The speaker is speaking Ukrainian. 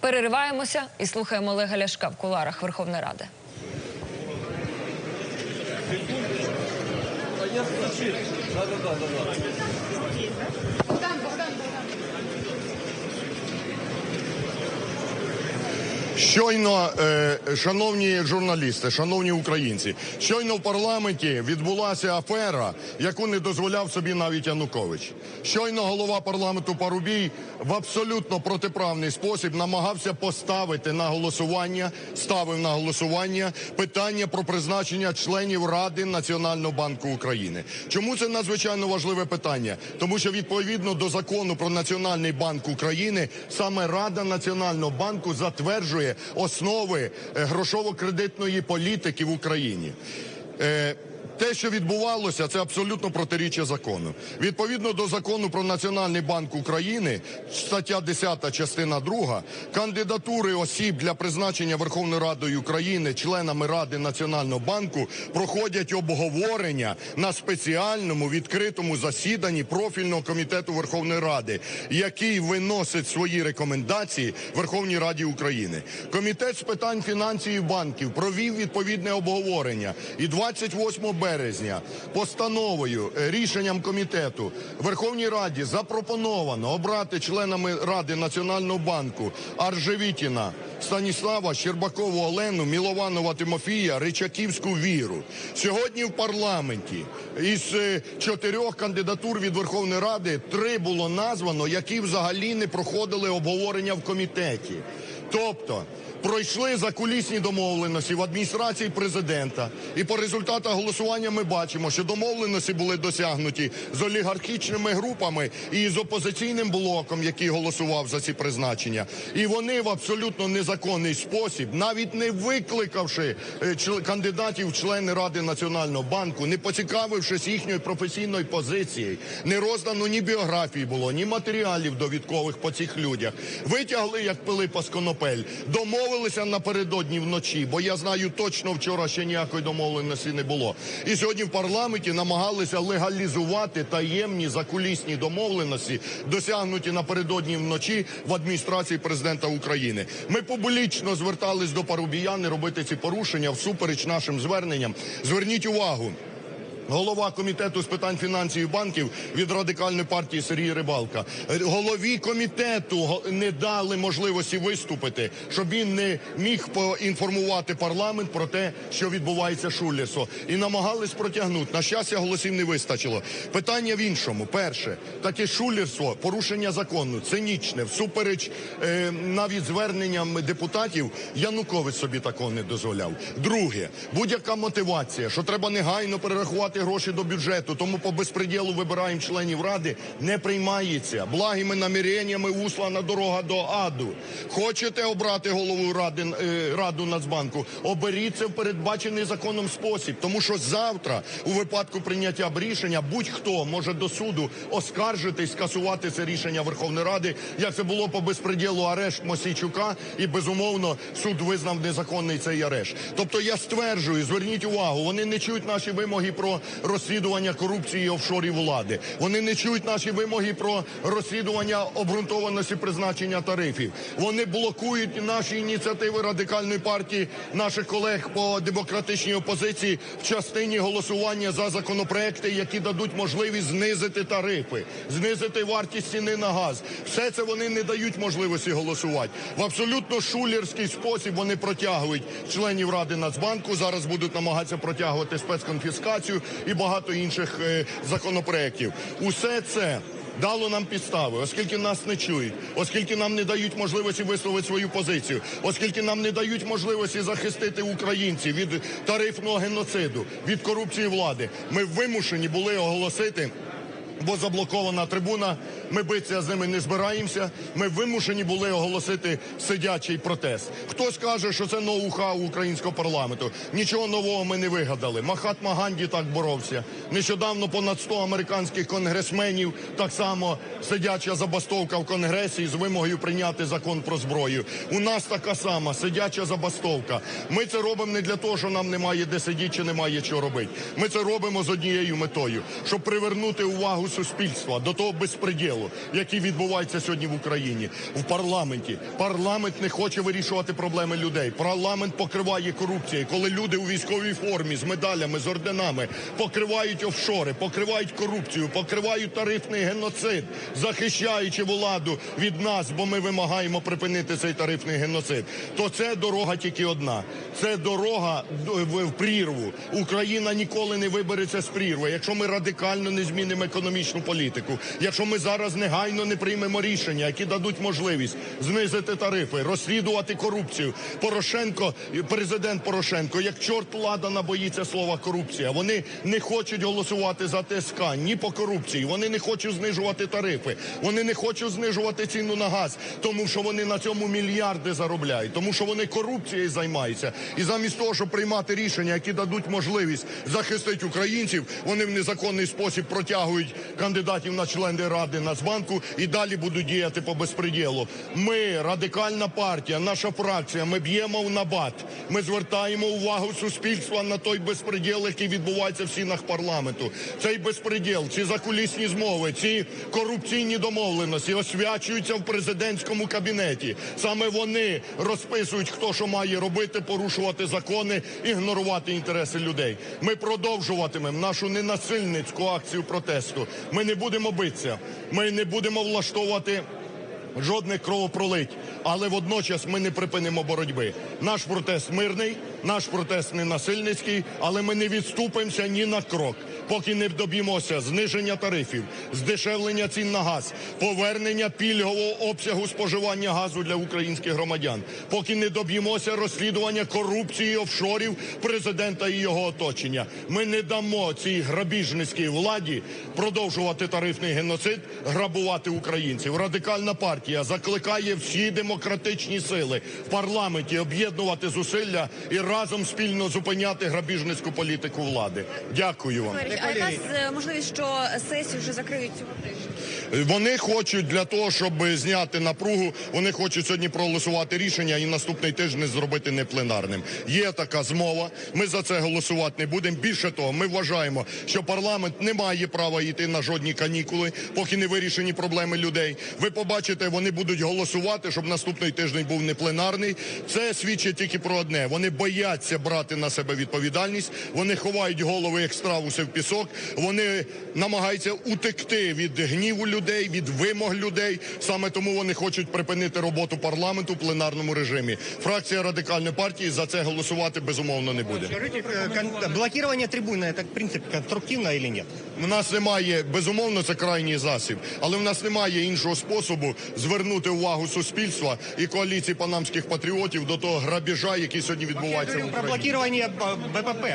Перериваємося і слухаємо Олега Ляшка в куларах Верховної Ради. Щойно, е, шановні журналісти, шановні українці, щойно в парламенті відбулася афера, яку не дозволяв собі навіть Янукович. Щойно голова парламенту Парубій в абсолютно протиправний спосіб намагався поставити на голосування, ставив на голосування питання про призначення членів Ради Національного банку України. Чому це надзвичайно важливе питання? Тому що відповідно до закону про Національний банк України саме Рада Національного банку затверджує основи е, грошово-кредитної політики в Україні. Те, що відбувалося, це абсолютно протиріччя закону. Відповідно до закону про Національний банк України, стаття 10, частина 2, кандидатури осіб для призначення Верховною Радою України членами Ради Національного банку проходять обговорення на спеціальному відкритому засіданні профільного комітету Верховної Ради, який виносить свої рекомендації Верховній Раді України. Комітет з питань фінансів і банків провів відповідне обговорення і 28 березня постановою е, рішенням комітету Верховній Раді запропоновано обрати членами Ради Національного банку Аржевітіна Станіслава, Щербакову Олену, Мілованова Тимофія, Ричаківську Віру. Сьогодні в парламенті із е, чотирьох кандидатур від Верховної Ради три було названо, які взагалі не проходили обговорення в комітеті. Тобто пройшли закулісні домовленості в адміністрації президента, і по результатах голосування ми бачимо, що домовленості були досягнуті з олігархічними групами і з опозиційним блоком, який голосував за ці призначення. І вони в абсолютно незаконний спосіб, навіть не викликавши е, кандидатів в члени Ради Національного банку, не поцікавившись їхньої професійної позиції, не роздано ні біографії було, ні матеріалів довідкових по цих людях. Витягли, як Пилипа з конопель, домовилися напередодні вночі, бо я знаю точно вчора ще ніякої домовленості не було. І сьогодні в парламенті намагалися легалізувати таємні закулісні домовленості, досягнуті напередодні вночі в адміністрації президента України. Ми публічно звертались до Парубія не робити ці порушення всупереч нашим зверненням. Зверніть увагу. Голова комітету з питань фінансів і банків від радикальної партії Сергій Рибалка. Голові комітету не дали можливості виступити, щоб він не міг поінформувати парламент про те, що відбувається шулерство. І намагались протягнути. На щастя, голосів не вистачило. Питання в іншому. Перше, таке шулерство, порушення закону, цинічне, всупереч е, навіть зверненням депутатів, Янукович собі такого не дозволяв. Друге, будь-яка мотивація, що треба негайно перерахувати гроші до бюджету, тому по безпреділу вибираємо членів ради, не приймається. Благими наміреннями услана дорога до аду. Хочете обрати голову ради е, раду Нацбанку? Оберіть це в передбачений законом спосіб, тому що завтра, у випадку прийняття рішення, будь-хто може до суду оскаржити скасувати це рішення Верховної Ради, як це було по безпреділу арешт Мосійчука, і безумовно суд визнав незаконний цей арешт. Тобто я стверджую, зверніть увагу, вони не чують наші вимоги про розслідування корупції і офшорів влади. Вони не чують наші вимоги про розслідування обґрунтованості призначення тарифів. Вони блокують наші ініціативи радикальної партії, наших колег по демократичній опозиції в частині голосування за законопроекти, які дадуть можливість знизити тарифи, знизити вартість ціни на газ. Все це вони не дають можливості голосувати. В абсолютно шулерський спосіб вони протягують членів Ради Нацбанку. Зараз будуть намагатися протягувати спецконфіскацію і багато інших е, законопроєктів. Усе це. Дало нам підстави, оскільки нас не чують, оскільки нам не дають можливості висловити свою позицію, оскільки нам не дають можливості захистити українців від тарифного геноциду, від корупції влади. Ми вимушені були оголосити бо заблокована трибуна. Ми битися з ними не збираємося. Ми вимушені були оголосити сидячий протест. Хтось каже, що це ноу-хау українського парламенту. Нічого нового ми не вигадали. Махатма Ганді так боровся. Нещодавно понад 100 американських конгресменів так само сидяча забастовка в конгресі з вимогою прийняти закон про зброю. У нас така сама сидяча забастовка. Ми це робимо не для того, що нам немає де сидіти чи немає чого робити. Ми це робимо з однією метою, щоб привернути увагу суспільства до того безпреділу, який відбувається сьогодні в Україні, в парламенті. Парламент не хоче вирішувати проблеми людей. Парламент покриває корупцією, коли люди у військовій формі з медалями, з орденами покривають офшори, покривають корупцію, покривають тарифний геноцид, захищаючи владу від нас, бо ми вимагаємо припинити цей тарифний геноцид. То це дорога тільки одна. Це дорога в прірву. Україна ніколи не вибереться з прірви, якщо ми радикально не змінимо економічну політику, якщо ми зараз негайно не приймемо рішення, які дадуть можливість знизити тарифи, розслідувати корупцію. Порошенко, президент Порошенко, як чорт ладана боїться слова корупція. Вони не хочуть голосувати за ТСК ні по корупції. Вони не хочуть знижувати тарифи. Вони не хочуть знижувати ціну на газ, тому що вони на цьому мільярди заробляють, тому що вони корупцією займаються. І замість того, щоб приймати рішення, які дадуть можливість захистити українців, вони в незаконний спосіб протягують кандидатів на члени ради Нацбанку і далі будуть діяти по безпреділу. Ми, радикальна партія, наша фракція, ми б'ємо в набат. Ми звертаємо увагу суспільства на той безпреділ, який відбувається в стінах парламенту. Цей безпреділ, ці закулісні змови, ці корупційні домовленості освячуються в президентському кабінеті. Саме вони розписують, хто що має робити, порушувати закони, ігнорувати інтереси людей. Ми продовжуватимемо нашу ненасильницьку акцію протесту. Ми не будемо битися, ми не будемо влаштовувати. Жодних кровопролить, але водночас ми не припинимо боротьби. Наш протест мирний, наш протест не насильницький, але ми не відступимося ні на крок, поки не доб'ємося зниження тарифів, здешевлення цін на газ, повернення пільгового обсягу споживання газу для українських громадян, поки не доб'ємося розслідування корупції офшорів президента і його оточення. Ми не дамо цій грабіжницькій владі продовжувати тарифний геноцид, грабувати українців. Радикальна партія закликає всі демократичні сили в парламенті об'єднувати зусилля і разом спільно зупиняти грабіжницьку політику влади. Дякую вам. А яка з- можливість, що сесію вже закриють цього тижня? Вони хочуть для того, щоб зняти напругу, вони хочуть сьогодні проголосувати рішення і наступний тиждень зробити непленарним. Є така змова. Ми за це голосувати не будемо. Більше того, ми вважаємо, що парламент не має права йти на жодні канікули, поки не вирішені проблеми людей. Ви побачите, вони будуть голосувати, щоб наступний тиждень був не пленарний. Це свідчить тільки про одне: вони бояться брати на себе відповідальність. Вони ховають голови як страуси в пісок Вони намагаються утекти від гніву людей, від вимог людей. Саме тому вони хочуть припинити роботу парламенту в пленарному режимі. Фракція радикальної партії за це голосувати безумовно не буде. Скажите, э, кон- блокирование трибуны это в принципе конструктивно или нет? У нас немає безумовно це крайній засіб, але в нас немає іншого способу звернути увагу суспільства і коаліції панамських патріотів до того грабіжа, який сьогодні Я відбувається в говорю про Україні. блокирование Б- БПП.